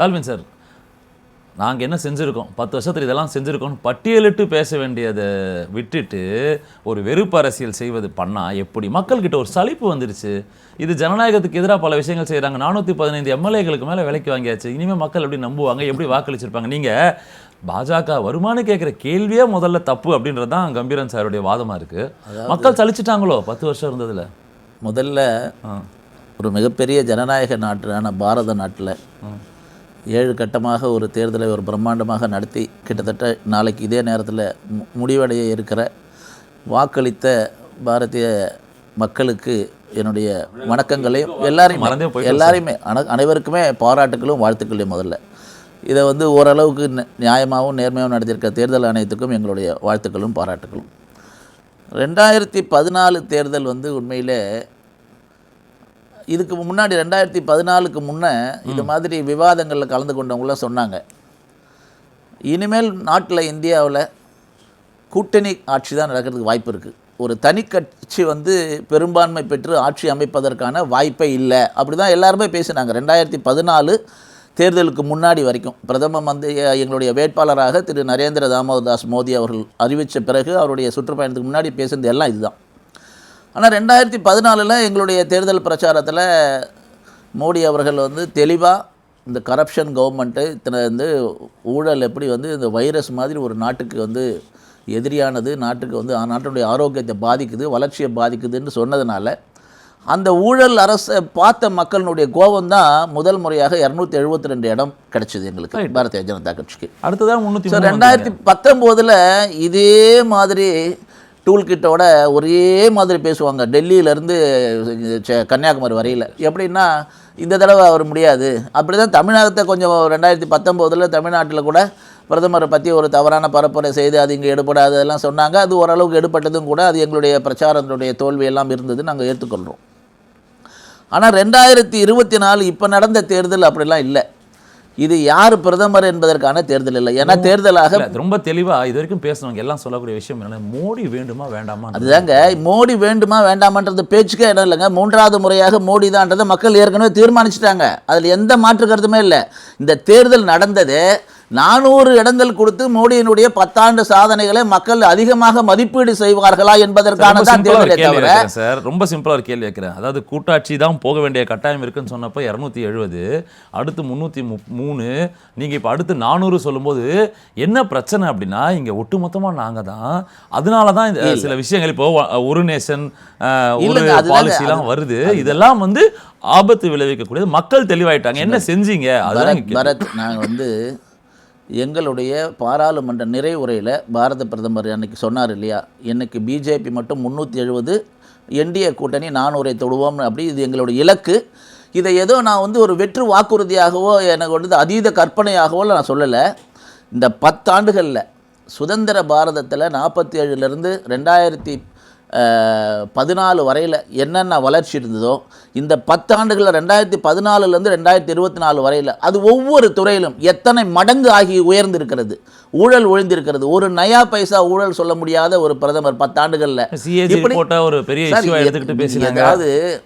Dalvin sir நாங்கள் என்ன செஞ்சுருக்கோம்? பத்து வருஷத்துல இதெல்லாம் செஞ்சுருக்கோம் பட்டியலிட்டு பேச வேண்டியதை விட்டுட்டு ஒரு வெறுப்பு அரசியல் செய்வது பண்ணால் எப்படி? மக்கள்கிட்ட ஒரு சலிப்பு வந்துருச்சு. இது ஜனநாயகத்துக்கு எதிராக பல விஷயங்கள் செய்கிறாங்க நானூற்றி பதினைந்து எம்எல்ஏகளுக்கு மேலே விலைக்கு வாங்கியாச்சு. இனிமேல் மக்கள் எப்படி நம்புவாங்க? எப்படி வாக்களிச்சிருப்பாங்க? நீங்கள் பாஜக வருமானு கேட்குற கேள்வியே முதல்ல தப்பு அப்படின்றது தான் கம்பீரன் சாருடைய வாதமாக இருக்குது மக்கள் சலிச்சிட்டாங்களோ? பத்து வருஷம் இருந்ததுல. முதல்ல ஒரு மிகப்பெரிய ஜனநாயக நாட்டான பாரத நாட்டில் ஏழு கட்டமாக ஒரு தேர்தலை ஒரு பிரம்மாண்டமாக நடத்தி கிட்டத்தட்ட நாளைக்கு இதே நேரத்தில் முடிவடைய இருக்கிற வாக்களித்த பாரதிய மக்களுக்கு என்னுடைய வணக்கங்களையும் எல்லாரையும் எல்லாரையுமே அன அனைவருக்குமே பாராட்டுகளும் வாழ்த்துக்களையும் முதல்ல. இதை வந்து ஓரளவுக்கு நியாயமாகவும் நேர்மையாகவும் நடத்தியிருக்க தேர்தல் ஆணையத்துக்கும் எங்களுடைய வாழ்த்துக்களும் பாராட்டுகளும். ரெண்டாயிரத்தி பதினாலு தேர்தல் வந்து உண்மையிலே இதுக்கு முன்னாடி ரெண்டாயிரத்தி பதினாலுக்கு முன்னே இது மாதிரி விவாதங்களில் கலந்து கொண்டவங்களாம் சொன்னாங்க. இனிமேல் நாட்டில் இந்தியாவில் கூட்டணி ஆட்சி தான் நடக்கிறதுக்கு வாய்ப்பு இருக்குது ஒரு தனி கட்சி வந்து பெரும்பான்மை பெற்று ஆட்சி அமைப்பதற்கான வாய்ப்பே இல்லை. அப்படி தான் எல்லாருமே பேசினாங்க. ரெண்டாயிரத்தி பதினாலு தேர்தலுக்கு முன்னாடி வரைக்கும் பிரதம மந்திரி எங்களுடைய வேட்பாளராக திரு நரேந்திர தாமோதாஸ் மோடி அவர்கள் அறிவித்த பிறகு அவருடைய சுற்றுப்பயணத்துக்கு முன்னாடி பேசுனது எல்லாம் இதுதான். ஆனால் ரெண்டாயிரத்தி பதினாலில் எங்களுடைய தேர்தல் பிரச்சாரத்தில் மோடி அவர்கள் வந்து தெளிவாக இந்த கரப்ஷன் கவர்மெண்ட்டு இத்தனை வந்து ஊழல் எப்படி வந்து இந்த வைரஸ் மாதிரி ஒரு நாட்டுக்கு வந்து எதிரியானது நாட்டுக்கு வந்து நாட்டுடைய ஆரோக்கியத்தை பாதிக்குது வளர்ச்சியை பாதிக்குதுன்னு சொன்னதுனால அந்த ஊழல் அரசை பார்த்த மக்களினுடைய கோபம் தான் முதல் முறையாக இரநூத்தி எழுபத்தி ரெண்டு இடம் கிடைச்சது எங்களுக்கு பாரதிய ஜனதா கட்சிக்கு. அடுத்ததான் முந்நூற்றி ஸோ ரெண்டாயிரத்தி பத்தொம்போதில் இதே மாதிரி டூல் கிட்டோட ஒரே மாதிரி பேசுவாங்க. டெல்லியிலேருந்து கன்னியாகுமரி வரையில். எப்படின்னா இந்த தடவை அவர் முடியாது. அப்படி தான் தமிழகத்தை கொஞ்சம் ரெண்டாயிரத்தி பத்தொம்போதில் தமிழ்நாட்டில் கூட பிரதமரை பற்றி ஒரு தவறான பரப்புரை செய்து அது இங்கே எடுபடாது அதெல்லாம் சொன்னாங்க. அது ஓரளவுக்கு எடுபட்டதும் கூட அது எங்களுடைய பிரச்சாரத்தினுடைய தோல்வியெல்லாம் இருந்தது நாங்கள் ஏற்றுக்கொள்கிறோம் ஆனால் ரெண்டாயிரத்தி இருபத்தி நாலு இப்போ நடந்த தேர்தல் அப்படிலாம் இல்லை. இது யார் பிரதமர் என்பதற்கான தேர்தல் இல்லை. ஏன்னா தேர்தலாக ரொம்ப தெளிவா இது வரைக்கும் பேசுனவங்க எல்லாம் சொல்லக்கூடிய விஷயம் என்னன்னா மோடி வேண்டுமா வேண்டாமா? அதுதாங்க மோடி வேண்டுமா வேண்டாமான்றது பேச்சுக்கே இடம் இல்லைங்க. மூன்றாவது முறையாக மோடி தான்றதை மக்கள் ஏற்கனவே தீர்மானிச்சிட்டாங்க. அதில் எந்த மாற்று கருத்துமே இல்லை. இந்த தேர்தல் நடந்தது நானூறு இடங்கள் கொடுத்து மோடியினுடைய பத்தாண்டு சாதனைகளை மக்கள் அதிகமாக மதிப்பீடு செய்வார்களா என்பதற்கான தான் தவிர சார். ரொம்ப சிம்பிளா ஒரு கேள்வி வைக்கிறேன் அதாவது கூட்டாட்சி தான் போக வேண்டிய கட்டாயம் இருக்குன்னு சொன்னப்ப இரநூத்தி எழுபது அடுத்து முந்நூற்றி மூணு நீங்க இப்ப அடுத்து நானூறு சொல்லும்போது என்ன பிரச்சனை அப்படின்னா இங்க ஒட்டுமொத்தமா நாங்க தான். அதனால தான் இந்த சில விஷயங்கள் இப்போ ஒரு நேஷன் ஒரு பாலிசிலாம் வருது. இதெல்லாம் வந்து ஆபத்து விளைவிக்கக்கூடியது. மக்கள் தெளிவாயிட்டாங்க. என்ன செஞ்சீங்க? பரத் நாங்கள் வந்து எங்களுடைய பாராளுமன்ற நிறைவுரையில் பாரத பிரதமர் அன்னைக்கு சொன்னார் இல்லையா? எனக்கு பிஜேபி மட்டும் முந்நூற்றி எழுபது என்டிஏ கூட்டணி நானூரை தொடுவோம் அப்படி இது எங்களுடைய இலக்கு. இதை ஏதோ நான் வந்து ஒரு வெற்று வாக்குறுதியாகவோ எனக்கு வந்து அதீத கற்பனையாகவோ நான் சொல்லலை. இந்த பத்தாண்டுகளில் சுதந்திர பாரதத்தில் நாற்பத்தி ஏழுலேருந்து ரெண்டாயிரத்தி பதினாலு வரையில் என்னென்ன வளர்ச்சி இருந்ததோ இந்த பத்தாண்டுகளில் ரெண்டாயிரத்தி பதினாலுலேருந்து ரெண்டாயிரத்தி இருபத்தி நாலு வரையில் அது ஒவ்வொரு துறையிலும் எத்தனை மடங்கு ஆகி உயர்ந்திருக்கிறது ஊழல் ஒழிந்திருக்கிறது. ஒரு நயா பைசா ஊழல் சொல்ல முடியாத ஒரு பிரதமர் பத்தாண்டுகளில். இப்படி- ஒரு பெரிய அதாவது.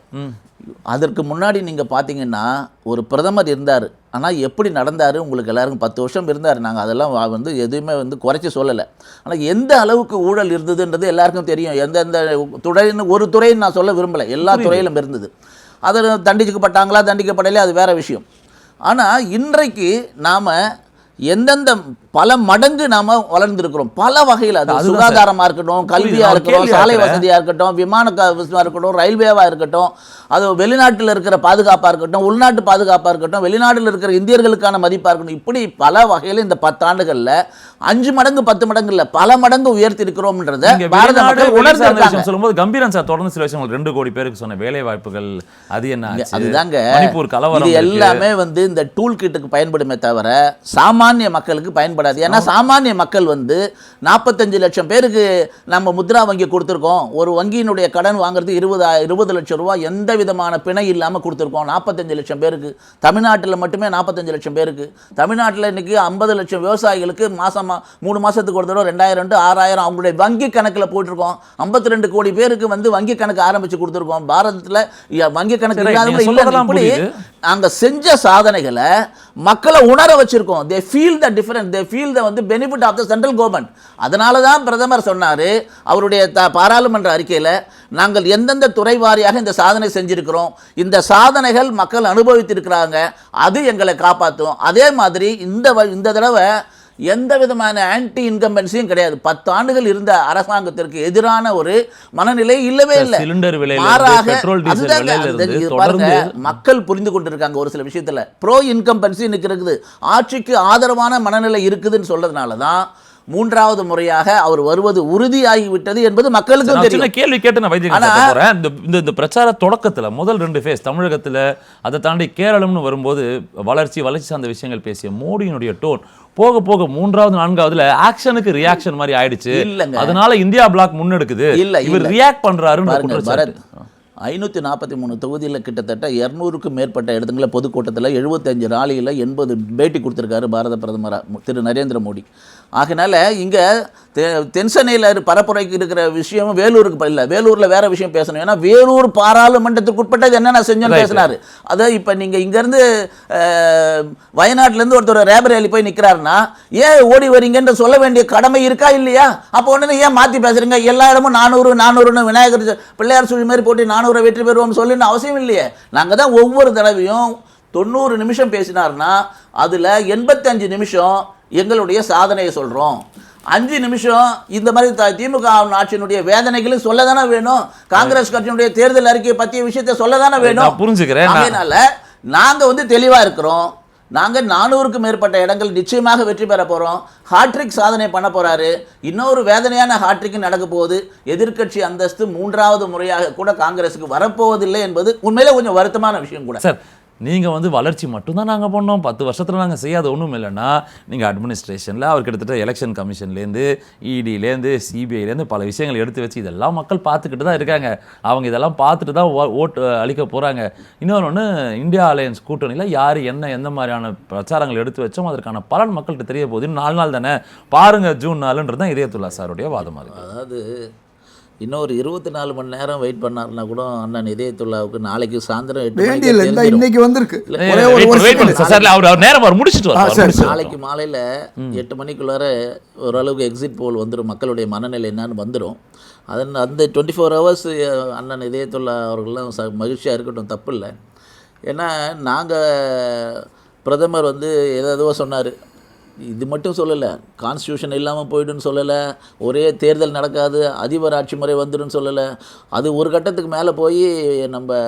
அதற்கு முன்னாடி நீங்கள் பார்த்தீங்கன்னா ஒரு பிரதமர் இருந்தார். ஆனால் எப்படி நடந்தார்? உங்களுக்கு எல்லாருக்கும் பத்து வருஷம் இருந்தார். நாங்கள் அதெல்லாம் வந்து எதுவுமே வந்து குறைச்சி சொல்லலை. ஆனால் எந்த அளவுக்கு ஊழல் இருந்ததுன்றது எல்லாருக்கும் தெரியும். எந்தெந்த துறைன்னு ஒரு துறைன்னு நான் சொல்ல விரும்பலை. எல்லா துறையிலும் இருந்தது. அதில் தண்டிக்கப்பட்டாங்களா தண்டிக்கப்படலையா? அது வேற விஷயம். ஆனால் இன்றைக்கு நாம் எந்தெந்த பல மடங்கு நாம வளர்ந்திருக்கிறோம் பல வகையில் அது. சுகாதாரமாக இருக்கட்டும் கல்வியாக நான் இருக்கட்டும் சாலை. வசதியாக இருக்கட்டும் விமான இருக்கட்டும் ரயில்வேவாக இருக்கட்டும் அது வெளிநாட்டில் இருக்கிற பாதுகாப்பாக இருக்கட்டும் உள்நாட்டு பாதுகாப்பாக இருக்கட்டும் வெளிநாட்டில் இருக்கிற இந்தியர்களுக்கான மதிப்பாக இருக்கட்டும் இப்படி பல வகையில் இந்த பத்தாண்டுகளில் அஞ்சு மடங்கு பத்து மடங்கு இல்லை பல மடங்கு உயர்த்தி இருக்கிறோம்ன்றத பாரத மக்கள் விஷயம் சொல்லும்போது கம்பீரன் சார் தொடர்ந்து சில விஷயங்கள் ரெண்டு கோடி பேருக்கு சொன்ன வேலை வாய்ப்புகள் அது என்ன? அதுதாங்க மணிப்பூர் கலவரம். எல்லாமே வந்து இந்த டூல் கிட்டுக்கு பயன்படுமே தவிர சாமானிய மக்களுக்கு பயன்பட பாதிக்கப்படாது ஏன்னா சாமானிய மக்கள் வந்து நாற்பத்தஞ்சு லட்சம் பேருக்கு நம்ம முத்ரா வங்கி கொடுத்துருக்கோம். ஒரு வங்கியினுடைய கடன் வாங்குறது இருபது இருபது லட்சம் ரூபா எந்த விதமான பிணை இல்லாமல் கொடுத்துருக்கோம். நாற்பத்தஞ்சு லட்சம் பேருக்கு. தமிழ்நாட்டில் மட்டுமே நாற்பத்தஞ்சு லட்சம் பேருக்கு. தமிழ்நாட்டில் இன்னைக்கு ஐம்பது லட்சம் விவசாயிகளுக்கு மாசம் மா- மூணு மாசத்துக்கு ஒரு தடவை ரெண்டாயிரம் to ஆறாயிரம் அவங்களுடைய வங்கி கணக்கில் போட்டிருக்கோம் ஐம்பத்தி ரெண்டு கோடி பேருக்கு வந்து வங்கி கணக்கு ஆரம்பிச்சு கொடுத்துருக்கோம். பாரதத்தில் வங்கி கணக்கு இல்லாதவங்க இல்லை செஞ்ச சாதனைகளை மக்களை உணர வச்சிருக்கோம். They feel the difference they feel the வந்து benefit of the central government அதனால தான் பிரதமர் சொன்னார் அவருடைய த பாராளுமன்ற அறிக்கையில் நாங்கள் எந்தெந்த துறை வாரியாக இந்த சாதனை செஞ்சுருக்கிறோம் இந்த சாதனைகள் மக்கள் அனுபவித்திருக்கிறாங்க அது எங்களை காப்பாற்றும் அதே மாதிரி இந்த வ- இந்த தடவை எந்த விதமான ஆன்டி இன்கம்பன்சியும் கிடையாது. பத்து ஆண்டுகள் இருந்த அரசாங்கத்திற்கு எதிரான ஒரு மனநிலை இல்லவே இல்லை. மாறாக பாருங்க, மக்கள் புரிந்து கொண்டிருக்காங்க ஒரு சில விஷயத்துல. ப்ரோ இன்கம்பன்சி இருக்குது ஆட்சிக்கு ஆதரவான மனநிலை இருக்குதுன்னு சொல்றதுனால தான் மூன்றாவது முறையாக அவர் வருவது உறுதியாகி விட்டது என்பது சின்ன தெரியும். கேள்வி கேட்டு நான் வைத்தியம் இந்த இந்த பிரச்சார தொடக்கத்துல முதல் ரெண்டு ஃபேஸ் தமிழகத்துல அதை தாண்டி கேரளம்னு வரும்போது வளர்ச்சி வளர்ச்சி சார்ந்த விஷயங்கள் பேசிய மோடியினுடைய டோன் போக போக மூன்றாவது நான்காவதுல ஆக்ஷனுக்கு ரியாக்ஷன் மாதிரி ஆயிடுச்சு இல்லங்க. அதனால இந்தியா பிளாக் முன்னெடுக்குது இல்ல, இவர் இல்ல. ரியாக்ட் பண்றாருன்னு ஐநூற்றி நாற்பத்தி மூணு தொகுதியில் கிட்டத்தட்ட இரநூறுக்கும் மேற்பட்ட இடத்துல பொதுக்கூட்டத்தில் எழுபத்தஞ்சு ராலியில் எண்பது பேட்டி கொடுத்துருக்காரு பாரத பிரதமர் திரு நரேந்திர மோடி. ஆகையினால இங்கே தென்சென்னையில் பரப்புரைக்கு இருக்கிற விஷயம் வேலூருக்கு இல்லை வேலூரில் வேற விஷயம் பேசணும். ஏன்னா வேலூர் பாராளுமன்றத்துக்கு உட்பட்டது என்னென்ன செஞ்சோன்னு. பேசினாரு. அதை இப்போ நீங்கள் இங்கேருந்து வயநாட்டிலேருந்து ஒருத்தர் ரேபரேலி போய் நிற்கிறாருன்னா ஏன் ஓடி வரீங்கன்னு சொல்ல வேண்டிய கடமை இருக்கா இல்லையா? அப்போ உடனே ஏன் மாற்றி பேசுறீங்க? எல்லா இடமும் நானூறு நானூறுன்னு விநாயகர் பிள்ளையார் சுழி மாதிரி போட்டு நானூறை வெற்றி பெறுவோம்னு சொல்லுன்னு அவசியம் இல்லையே. நாங்கள் தான் ஒவ்வொரு தடவையும் தொண்ணூறு நிமிஷம் பேசினார்னா அதில் எண்பத்தஞ்சு நிமிஷம் எங்களுடைய சாதனையை சொல்கிறோம் அஞ்சு நிமிஷம் இந்த மாதிரி த- திமுக ஆட்சியினுடைய வேதனைகளும் சொல்ல தானே வேணும். காங்கிரஸ் கட்சியினுடைய தேர்தல் அறிக்கையை பற்றிய விஷயத்தை சொல்ல தானே வேணும். புரிஞ்சுக்கிறேன். அதனால நாங்க வந்து தெளிவா இருக்கிறோம். நாங்க நானூறுக்கும் மேற்பட்ட இடங்கள் நிச்சயமாக வெற்றி பெற போறோம். ஹாட்ரிக் சாதனை பண்ண போறாரு. இன்னொரு வேதனையான ஹாட்ரிக் நடக்க போகுது. எதிர்க்கட்சி அந்தஸ்து மூன்றாவது முறையாக கூட காங்கிரஸுக்கு வரப்போவதில்லை என்பது உண்மையிலே கொஞ்சம் வருத்தமான விஷயம் கூட. சார் நீங்கள் வந்து வளர்ச்சி மட்டும்தான் நாங்கள் பண்ணோம். பத்து வருஷத்தில் நாங்கள் செய்யாத ஒன்றும் இல்லைன்னா நீங்கள் அட்மினிஸ்ட்ரேஷனில் அவர் கிட்டத்தட்ட எலெக்ஷன் கமிஷன்லேருந்து இடிலேருந்து சிபிஐலேருந்து பல விஷயங்கள் எடுத்து வச்சு இதெல்லாம் மக்கள் பார்த்துக்கிட்டு தான் இருக்காங்க. அவங்க இதெல்லாம் பார்த்துட்டு தான் ஓ- ஓட்டு அளிக்க போகிறாங்க இன்னொன்று ஒன்று இந்தியா அலையன்ஸ் கூட்டணியில் யார் என்ன எந்த மாதிரியான பிரச்சாரங்கள் எடுத்து வச்சோம் அதற்கான பலன் மக்கள்கிட்ட தெரிய போகுதுன்னு நாலு நாள் தானே. பாருங்கள் ஜூன் நாலுன்றது தான் இதயத்துல்லா சாருடைய வாதமாக இருக்கு. அதாவது இன்னொரு இருபத்தி நாலு மணி நேரம் வெயிட் பண்ணாருன்னா கூட அண்ணன் இதயத்துல்லாவுக்கு நாளைக்கு சாயந்தரம் எட்டு. இன்னைக்கு வந்திருக்கு. அவர் நேரம் அவர் முடிச்சிட்டு. நாளைக்கு மாலையில் எட்டு மணிக்குள்ளார ஓரளவுக்கு எக்ஸிட் போல் வந்துடும் மக்களுடைய மனநிலை என்னன்னு வந்துடும் அதன் அந்த டுவெண்ட்டி ஃபோர் ஹவர்ஸ் அண்ணன் இதயத்துள்ள அவர்கள்லாம் ச மகிழ்ச்சியாக இருக்கட்டும் தப்பு இல்லை. ஏன்னா நாங்கள் பிரதமர் வந்து ஏதோ சொன்னார். இது மட்டும் சொல்லலை. கான்ஸ்டியூஷன் இல்லாமல் போய்டுன்னு சொல்லலை. ஒரே தேர்தல் நடக்காது அதிபர் ஆட்சி முறை வந்துடும் சொல்லலை. அது ஒரு கட்டத்துக்கு மேலே போய் நம்ம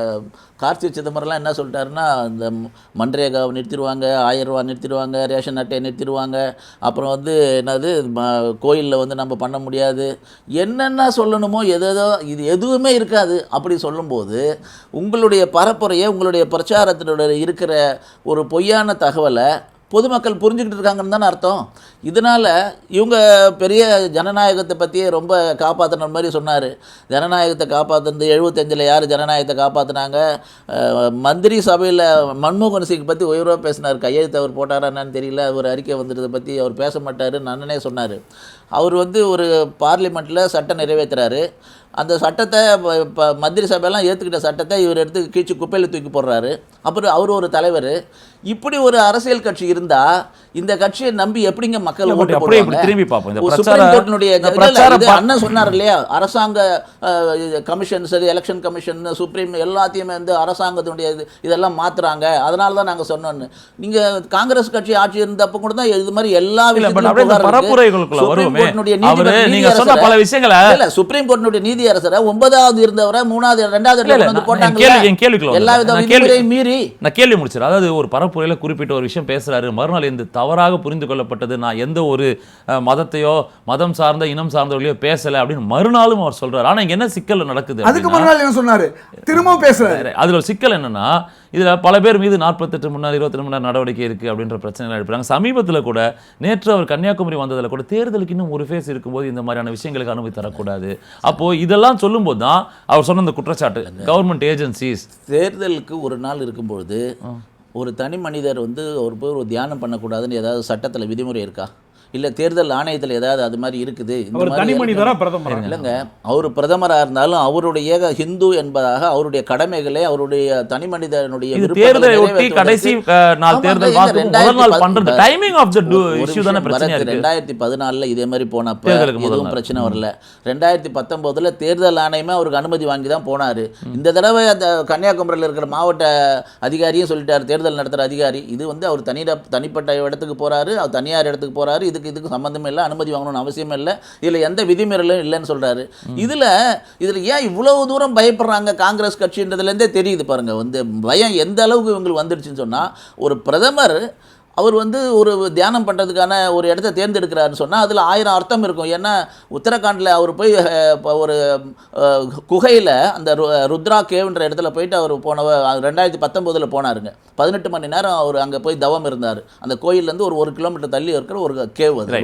கார்த்தி சிதம்பரம்லாம் என்ன சொல்லிட்டாருன்னா இந்த மன்ரேகாவை நிறுத்திடுவாங்க ஆயிரம் ரூபா நிறுத்திடுவாங்க ரேஷன் அட்டையை நிறுத்திடுவாங்க. அப்புறம் வந்து என்னது கோயிலில் வந்து நம்ம பண்ண முடியாது. என்னென்ன சொல்லணுமோ எதோ இது எதுவுமே இருக்காது. அப்படி சொல்லும்போது உங்களுடைய பரப்புரையை உங்களுடைய பிரச்சாரத்தினுடைய இருக்கிற ஒரு பொய்யான தகவலை பொதுமக்கள் புரிஞ்சுக்கிட்டு இருக்காங்கன்னு தானே அர்த்தம். இதனால் இவங்க பெரிய ஜனநாயகத்தை பற்றியே ரொம்ப காப்பாற்றின மாதிரி சொன்னார். ஜனநாயகத்தை காப்பாற்றுனது எழுபத்தஞ்சில் யார் ஜனநாயகத்தை காப்பாற்றினாங்க மந்திரி சபையில் மன்மோகன் சிங் பற்றி உயர்வாக பேசினார். கையெழுத்து அவர் போட்டாரா என்னன்னு தெரியல. ஒரு அறிக்கை வந்துட்டதை பற்றி அவர் பேச மாட்டார் நன்னனே சொன்னார். அவர் வந்து ஒரு பார்லிமெண்ட்டில் சட்டம் நிறைவேற்றுறாரு அந்த சட்டத்தை ப- ப- மந்திரி சபையெல்லாம் ஏற்றுக்கிட்ட சட்டத்தை இவர் எடுத்து கீழ்ச்சி குப்பையில் தூக்கி போடுறாரு அப்புறம் அவர் ஒரு தலைவர் இப்படி ஒரு அரசியல் கட்சி இருந்தால் இந்த கட்சியை நம்பி எப்படிங்க மக்கள் ஓட்டு போடுவாங்க? திரும்பி பார்ப்போம். சுப்ரீம் கோர்ட்டினுடைய அண்ணன் சொன்னார் இல்லையா அரசாங்க கமிஷன் சரி எலெக்ஷன் கமிஷன் சுப்ரீம் எல்லாத்தையுமே வந்து அரசாங்கத்தினுடைய இது இதெல்லாம் மாத்துறாங்க அதனால தான் நாங்கள் சொன்னோன்னு நீங்க காங்கிரஸ் கட்சி ஆட்சி இருந்தப்ப கூட தான் இது மாதிரி எல்லா இந்த புகார் இருக்கு. பரப்புரைகளுக்குள்ள சுப்ரீம். கோர்ட்டினுடைய அவரு நீதியரசரை ஒன்பதாவது இருந்தவரை மூணாவது ரெண்டாவது போட்டாங்க எல்லா. வித விதிமுறையும் மீறி நான் கேள்வி முடிச்சிடறேன். அதாவது ஒரு பரப்புரையில் குறிப்பிட்ட ஒரு விஷயம் பேசுறாரு. மறுநாள் இந்த தவறு தவறாக புரிந்து கொள்ளப்பட்டது. நான் எந்த ஒரு மதத்தையோ மதம் சார்ந்த இனம் சார்ந்தவர்களையோ பேசல அப்படின்னு மறுநாளும் அவர் சொல்றாரு. ஆனா இங்க என்ன சிக்கல் நடக்குது அதுக்கு மறுநாள் என்ன சொன்னாரு? திரும்பவும் பேசுறாரு. வேற. அதுல ஒரு சிக்கல் என்னன்னா இதுல பல பேர் மீது நாற்பத்தெட்டு மணி நேரம் இருபத்தி மணி நேரம் நடவடிக்கை இருக்கு அப்படின்ற பிரச்சனைகள் எழுப்புறாங்க. சமீபத்துல கூட நேற்று அவர் கன்னியாகுமரி வந்ததுல கூட தேர்தலுக்கு இன்னும் ஒரு ஃபேஸ் இருக்கும்போது இந்த மாதிரியான விஷயங்களுக்கு அனுமதி தரக்கூடாது. அப்போ இதெல்லாம் சொல்லும்போது தான் அவர் சொன்ன இந்த குற்றச்சாட்டு கவர்மெண்ட் ஏஜென்சிஸ் தேர்தலுக்கு ஒரு நாள் இருக்கும்பொழுது ஒரு தனி மனிதர் வந்து ஒரு போய் ஒரு தியானம் பண்ணக்கூடாதுன்னு ஏதாவது சட்டத்தில் விதிமுறை இருக்கா? இல்லை தேர்தல் ஆணையத்தில் ஏதாவது அது மாதிரி இருக்குது? பிரதமர்? இல்லைங்க. அவர் பிரதமராக இருந்தாலும் அவருடைய ஹிந்து என்பதாக அவருடைய கடமைகளை அவருடைய தனி மனிதனுடைய தேர்தலை கடைசி நாள் தேர்தல் ரெண்டாயிரத்தி பதினாலில் இதே மாதிரி போனப்ப எதுவும். பிரச்சனை வரல. ரெண்டாயிரத்தி பத்தொம்போதுல தேர்தல் ஆணையமே அவருக்கு அனுமதி வாங்கி தான் போனாரு. இந்த தடவை அந்த கன்னியாகுமரியில் இருக்கிற மாவட்ட அதிகாரியும் சொல்லிட்டாரு. தேர்தல் நடத்துகிற அதிகாரி. இது வந்து அவர் தனி தனிப்பட்ட இடத்துக்கு போறாரு. அவர் தனியார் இடத்துக்கு போறாரு. இதுக்கு இதுக்கு சம்மந்தமே இல்லை அனுமதி வாங்கணும்னு அவசியம் இல்லை. இதுல எந்த விதிமீறலும் இல்லைன்னு சொல்றாரு. இதுல இதுல ஏன் இவ்வளவு தூரம் பயப்படுறாங்க காங்கிரஸ் கட்சின்றதுலேருந்தே தெரியுது பாருங்க. வந்து பயம் எந்த அளவுக்கு இவங்களுக்கு வந்துடுச்சுன்னு சொன்னா ஒரு பிரதமர் அவர் வந்து ஒரு தியானம் பண்ணுறதுக்கான ஒரு இடத்த தேர்ந்தெடுக்கிறாருன்னு சொன்னால் அதில் ஆயிரம் அர்த்தம் இருக்கும். ஏன்னா உத்தரகாண்டில் அவர் போய் இப்போ ஒரு குகையில் அந்த ருத்ரா கேவ்ன்ற இடத்துல போயிட்டு அவர் போன ரெண்டாயிரத்தி பத்தொம்போதில் போனாருங்க. பதினெட்டு மணி நேரம் அவர் அங்கே போய் தவம் இருந்தார். அந்த கோயிலேருந்து ஒரு ஒரு கிலோமீட்டர் தள்ளி இருக்கிற ஒரு கேவ் அது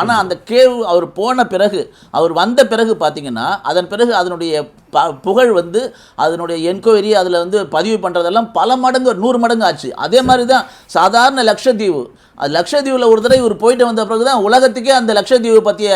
ஆனால் அந்த கேவ் அவர் போன பிறகு அவர் வந்த பிறகு பார்த்தீங்கன்னா அதன் பிறகு அதனுடைய ப- புகழ் வந்து அதனுடைய என்கொயரி அதில் வந்து பதிவு பண்ணுறதெல்லாம் பல மடங்கு நூறு மடங்கு ஆச்சு. அதே மாதிரி தான் சாதாரண லட்சத்தீவு அது லட்சத்தீவில் ஒரு தடவை இவர் போயிட்டு வந்த பிறகு தான் உலகத்துக்கே அந்த லட்சத்தீவு பற்றிய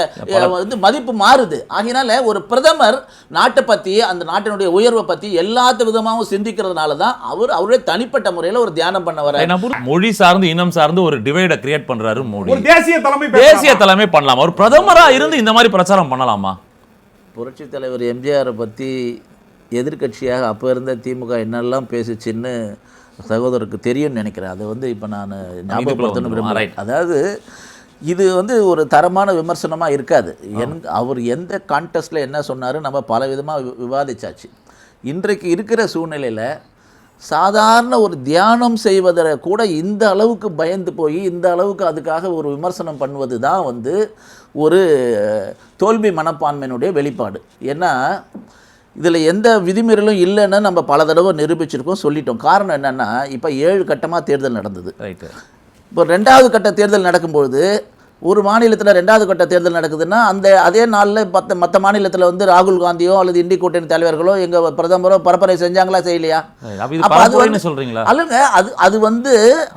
வந்து மதிப்பு மாறுது. ஆகையினால ஒரு பிரதமர் நாட்டை பற்றி அந்த நாட்டினுடைய உயர்வை பற்றி எல்லாத்த விதமாகவும் சிந்திக்கிறதுனால தான் அவர் அவருடைய தனிப்பட்ட முறையில் ஒரு தியானம் பண்ண வர மொழி சார்ந்து இனம் சார்ந்து ஒரு டிவைட கிரியேட் பண்றாரு மோடி. ஒரு தேசிய தலைமை தேசிய? தலைமை பண்ணலாம்? ஒரு பிரதமரா இருந்து இந்த மாதிரி பிரச்சாரம் பண்ணலாமா? புரட்சி தலைவர் எம்ஜிஆரை பற்றி எதிர்க்கட்சியாக அப்போ இருந்த திமுக என்னெல்லாம் பேசுச்சுன்னு சகோதரருக்கு தெரியும்னு நினைக்கிறேன். அதை வந்து இப்போ நான் ஞாபகப்படுத்தணும். விரும்புகிறேன். அதாவது இது வந்து ஒரு தரமான விமர்சனமாக இருக்காது. என் அவர் எந்த கான்டெஸ்ட்டில் என்ன சொன்னார் நம்ம பல விதமாக விவாதிச்சாச்சு. இன்றைக்கு இருக்கிற சூழ்நிலையில் சாதாரண ஒரு தியானம் செய்வதை கூட இந்த அளவுக்கு பயந்து போய் இந்த அளவுக்கு அதுக்காக ஒரு விமர்சனம் பண்ணுவது தான் வந்து ஒரு தோல்வி மனப்பான்மையினுடைய வெளிப்பாடு. ஏன்னா இதில் எந்த விதிமீறலும் இல்லைன்னு நம்ம பல தடவை நிரூபிச்சிருக்கோம் சொல்லிட்டோம். காரணம் என்னென்னா இப்போ ஏழு கட்டமாக தேர்தல் நடந்தது. ரைட்டு இப்போ ரெண்டாவது கட்ட தேர்தல் நடக்கும்பொழுது ஒரு மாநிலத்தில் ரெண்டாவது கட்ட தேர்தல் நடக்குதுன்னா அந்த அதே நாளில் மற்ற மற்ற மாநிலத்தில் வந்து ராகுல் காந்தியோ அல்லது இந்தி கூட்டணி தலைவர்களோ எங்கள் பிரதமரோ பரப்புரை செஞ்சாங்களா செய்யலையா? அப்ப அது சொல்றீங்களா? அல்லங்க அது அது வந்து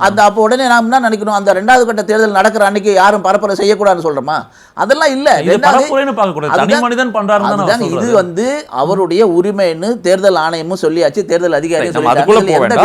அந்த அப்போ உடனே நாம் என்ன நினைக்கணும் அந்த ரெண்டாவது கட்ட தேர்தல் நடக்கிற அன்னைக்கு யாரும் பரப்புரை செய்யக்கூடாதுன்னு சொல்றோமா? அதெல்லாம் இல்ல. இது. வந்து அவருடைய உரிமைன்னு தேர்தல் ஆணையமும் சொல்லியாச்சு தேர்தல் அதிகாரியும் எந்த.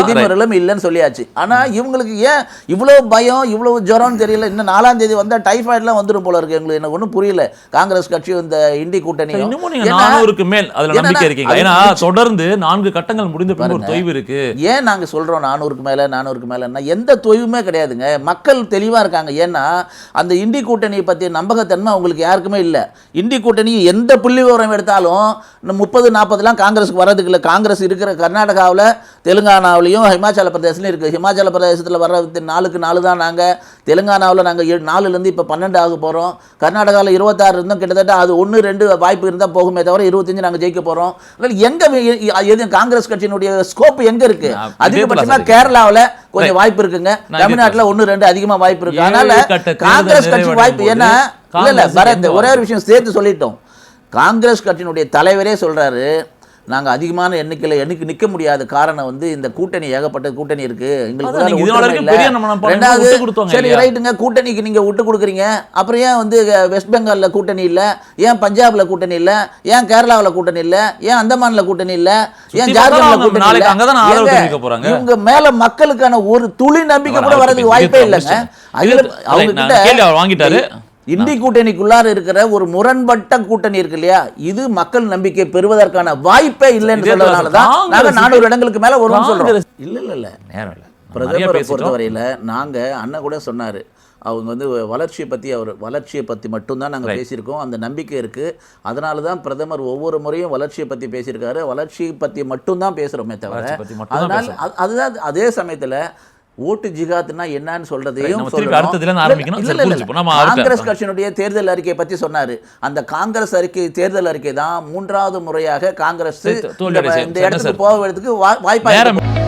விதிமுறைகளும் இல்லைன்னு சொல்லியாச்சு. ஆனா இவங்களுக்கு ஏன் இவ்வளவு பயம் இவ்வளவு ஜுரம்னு தெரியல இன்னும் நாலாம் தேதி வந்தா டைஃபாய்டுலாம் வந்துரும் போல இருக்கு. எங்களுக்கு எனக்கு ஒன்றும் புரியல. காங்கிரஸ் கட்சியும் இந்த இன்னமும் நீங்க ஏன்னா- நானூறுக்கு மேல் அதுல நம்பிக்கை இருக்கீங்க. ஏன்னா. தொடர்ந்து நான்கு கட்டங்கள் முடிந்த பின்பு ஒரு. தொய்வு இருக்கு. ஏன் நாங்க சொல்றோம் நானூறுக்கு மேல நானூறுக்கு மேலன்னா எந்த தொய்வுமே கிடையாதுங்க. மக்கள் தெளிவா இருக்காங்க. ஏன்னா அந்த இண்டி கூட்டணியை பற்றிய நம்பகத்தன்மை அவங்களுக்கு யாருக்குமே இல்லை. இண்டி கூட்டணி எந்த புள்ளி விவரம் எடுத்தாலும் இந்த முப்பது நாற்பதுலாம் காங்கிரஸுக்கு வர்றதுக்கு இல்லை. காங்கிரஸ் இருக்கிற கர்நாடகாவில் தெலுங்கானாவிலையும் ஹிமாச்சல பிரதேசலையும் இருக்குது ஹிமாச்சல பிரதேசத்தில் வர்றது நாலுக்கு நாலு தான் நாங்கள் தெலுங்கானாவில் நாங்கள் நாலுலேருந்து இப்போ பன்னெண்டு ஆக போகிறோம். கர்நாடகாவில் இருபத்தாறு இருந்தோம் கிட்டத்தட்ட அது ஒன்று ரெண்டு வாய்ப்பு இருந்தால் போகுமே தவிர இருபத்தஞ்சு நாங்கள் ஜெயிக்க போகிறோம். எங்கே எது காங்கிரஸ் கட்சியினுடைய ஸ்கோப் எங்கே இருக்குது அதிகபட்சமாக கேரளாவில் கொஞ்சம் வாய்ப்பு இருக்குங்க. தமிழ்நாட்டில் ஒன்று ரெண்டு அதிகமாக வாய்ப்பு இருக்கு. ஏழு அதனால காங்கிரஸ் கட்சி வாய்ப்பு ஏன்னா இல்ல இல்ல பரத் ஒரே ஒரு? விஷயம் சேர்த்து சொல்லிட்டோம். காங்கிரஸ் கட்சியினுடைய தலைவரே சொல்றாரு நாங்க அதிகமான எண்ணிக்கையில எண்ணிக்கை நிக்க முடியாத காரணம் வந்து இந்த கூட்டணி ஏகப்பட்ட கூட்டணி இருக்கு. எங்களுக்கு ரெண்டாவது சரி? ரைட்டுங்க. கூட்டணிக்கு நீங்க விட்டு கொடுக்குறீங்க. அப்புறம் ஏன் வந்து வெஸ்ட் பெங்கால்ல கூட்டணி இல்ல? ஏன் பஞ்சாப்ல கூட்டணி இல்ல? ஏன் கேரளாவுல கூட்டணி இல்ல? ஏன் அந்தமான்ல கூட்டணி இல்ல? ஏன் ஜார்க்கண்ட்ல கூட்டணி. இவங்க மேல மக்களுக்கான ஒரு துளி நம்பிக்கை கூட வரதுக்கு அவர் வாய்ப்பே இல்லைங்க. அவங்க கிட்ட வாங்கிட்டாரு. இந்தி கூட்டணிக்குள்ளார இருக்கிற ஒரு முரண்பட்ட கூட்டணி இருக்கு இல்லையா? இது மக்கள் நம்பிக்கை பெறுவதற்கான வாய்ப்பே இல்லைன்னு சொல்றதுனால தான் நானூறு இடங்களுக்கு மேல வருவோம் காங்கிரஸ் இல்ல இல்ல இல்ல. நேரம் இல்ல. பிரதமரை பொறுத்தவரையில நாங்க அண்ணன் கூட சொன்னாரு. அவங்க வந்து வளர்ச்சியை பத்தி அவர் வளர்ச்சியை பத்தி மட்டும்தான் நாங்க Right. பேசியிருக்கோம். அந்த நம்பிக்கை இருக்கு. அதனால தான் பிரதமர் ஒவ்வொரு முறையும் வளர்ச்சியை பத்தி பேசியிருக்காரு. வளர்ச்சியை பத்தி மட்டும்தான் பேசுறோமே தவிர அதனால அதுதான் அதே சமயத்துல ஓட்டு ஜிகாத்னா என்னன்னு சொல்றதையும் காங்கிரஸ் கட்சியினுடைய தேர்தல் அறிக்கையை பத்தி சொன்னாரு. அந்த காங்கிரஸ் அறிக்கை தேர்தல் அறிக்கை தான் மூன்றாவது முறையாக காங்கிரஸ் இந்த- இடத்துக்கு சார். போவதற்கு